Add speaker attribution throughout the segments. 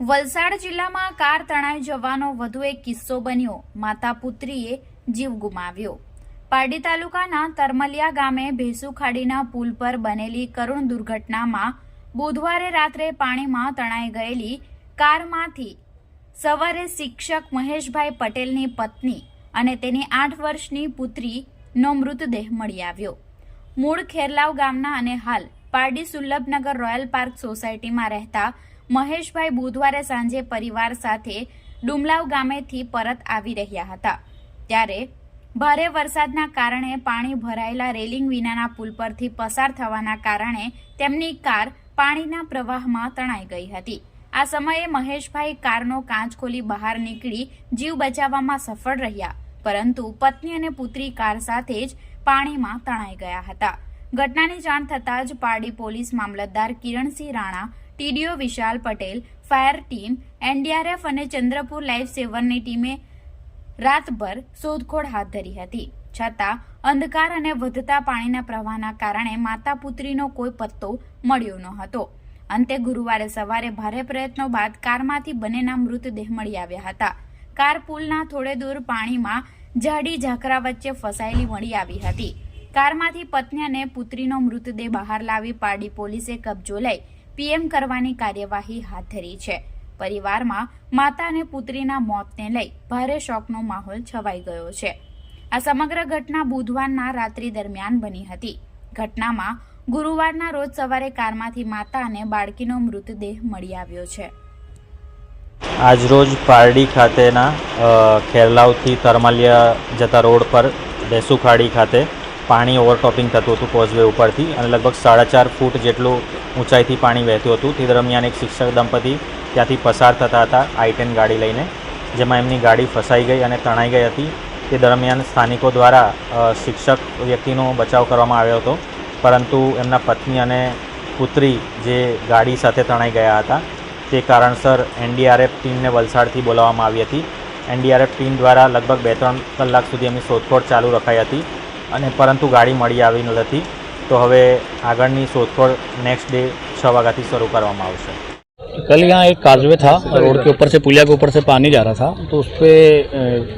Speaker 1: વલસાડ જિલ્લામાં કાર તણાઈ જવાનો વધુ એક કિસ્સો બન્યો. માતા પુત્રીએ જીવ ગુમાવ્યો. પારડી તાલુકાના તરમલિયા ગામે ભેસુ ખાડીના પુલ પર બનેલી કરુણ દુર્ઘટનામાં બુધવારે રાત્રે પાણીમાં તણાઈ ગયેલી કારમાંથી સવારે શિક્ષક મહેશભાઈ પટેલની પત્ની અને તેની આઠ વર્ષની પુત્રીનો મૃતદેહ મળી આવ્યો. મૂળ ખેરલાવ ગામના અને હાલ પારડી સુલભનગર રોયલ પાર્ક સોસાયટીમાં રહેતા મહેશભાઈ બુધવારે સાંજે પરિવાર સાથે ડુમલાવ ગામેથી પરત આવી રહ્યા હતા. ત્યારે ભારે વરસાદના કારણે પાણી ભરાયેલા રેલિંગ વિનાના પુલ પરથી પસાર થવાના કારણે તેમની કાર પાણીના પ્રવાહમાં તણાઈ ગઈ હતી. આ સમયે મહેશભાઈ કારનો કાચ ખોલી બહાર નીકળી જીવ બચાવવામાં સફળ રહ્યા, પરંતુ પત્ની અને પુત્રી કાર સાથે જ પાણીમાં તણાઈ ગયા હતા. ઘટનાની જાણ થતાં જ પારડી પોલીસ મામલતદાર Kiransinh Rana TDO Vishal Patel, fire team, NDRF અને ચંદ્રપુર લાઈફ સેવરની ટીમે રાતભર શોધખોળ હાથ ધરી હતી. છતાં, અંધકાર અને વધતા પાણીના પ્રવાહના કારણે માતા પુત્રીનો કોઈ પત્તો મળ્યો ન હતો. અંતે ગુરુવારે સવારે ભારે પ્રયત્નો બાદ કારમાંથી બંનેના મૃતદેહ મળી આવ્યા હતા. કાર પુલના થોડે દૂર પાણીમાં જાડી ઝાકરા વચ્ચે ફસાયેલી મળી આવી હતી. કારમાંથી પત્ની અને પુત્રીનો મૃતદેહ બહાર લાવી પારડી પોલીસે કબજો લઈ પીએમ કરવાની કાર્યવાહી હાથ ધરી છે. પરિવારમાં માતા અને પુત્રીના મોતને લઈ ભારે શોકનો માહોલ છવાઈ ગયો છે. આ સમગ્ર ઘટના બુધવારના રાત્રિ દરમિયાન બની હતી. ઘટનામાં ગુરુવારના રોજ સવારે કારમાંથી માતા અને બાળકીનો મૃતદેહ મળી આવ્યો છે.
Speaker 2: આજરોજ પારડી ખાતેના ખેરલાવથી તરમાલિયા જતા રોડ પર દેસુખાડી ખાતે પાણી ઓવરટોપિંગ થતું હતું કોઝવે ઉપરથી અને લગભગ સાડા ચાર ફૂટ જેટલું ઊંચાઈથી પાણી વહેતું હતું. તે દરમિયાન એક શિક્ષક દંપતી ત્યાંથી પસાર થતા હતા આઈ ટેન ગાડી લઈને, જેમાં એમની ગાડી ફસાઈ ગઈ અને તણાઈ ગઈ હતી. તે દરમિયાન સ્થાનિકો દ્વારા શિક્ષક વ્યક્તિનો બચાવ કરવામાં આવ્યો હતો. પરંતુ એમના પત્ની અને પુત્રી જે ગાડી સાથે તણાઈ ગયા હતા, તે કારણસર એનડીઆરએફ ટીમને વલસાડથી બોલાવવામાં આવી હતી. એનડીઆરએફ ટીમ દ્વારા લગભગ બે ત્રણ કલાક સુધી એમની શોધખોળ ચાલુ રખાઈ હતી. અને પરંતુ ગાડી મળી આવી નથી તો હવે આગળની શોધખોળ નેક્સ્ટ ડે છ વાગ્યાથી શરૂ કરવામાં આવશે
Speaker 3: कल यहाँ एक काजवे था रोड के ऊपर से पुलिया के ऊपर से पानी जा रहा था तो उस पर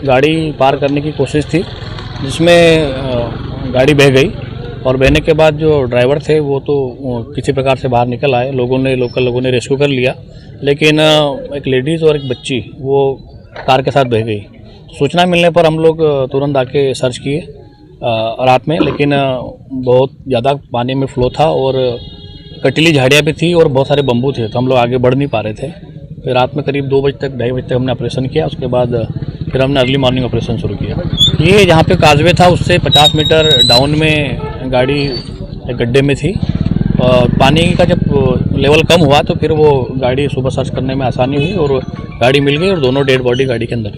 Speaker 3: गाड़ी पार करने की कोशिश थी जिसमें अ, गाड़ी बह गई और बहने के बाद जो ड्राइवर थे वो तो अ, किसी प्रकार से बाहर निकल आए लोगों ने लोकल लोगों ने रेस्क्यू कर लिया लेकिन अ, एक लेडीज़ और एक बच्ची वो कार के साथ बह गई सूचना मिलने पर हम लोग अ, तुरंत आके सर्च किए अ, रात में, लेकिन बहुत ज़्यादा पानी में फ्लो था और कटीली झाड़ियाँ भी थी और बहुत सारे बम्बू थे तो हम लोग आगे बढ़ नहीं पा रहे थे। फिर रात में करीब दो बजे तक, ढाई बजे तक हमने ऑपरेशन किया, उसके बाद, फिर हमने अर्ली मॉर्निंग ऑपरेशन शुरू किया। ये जहाँ पे काजवे था, उससे 50 मीटर डाउन में गाड़ी गड्ढे में थी। और पानी का जब लेवल कम हुआ तो फिर वो गाड़ी सुबह सर्च करने में आसानी हुई और गाड़ी मिल गई और दोनों डेड बॉडी गाड़ी के अंदर।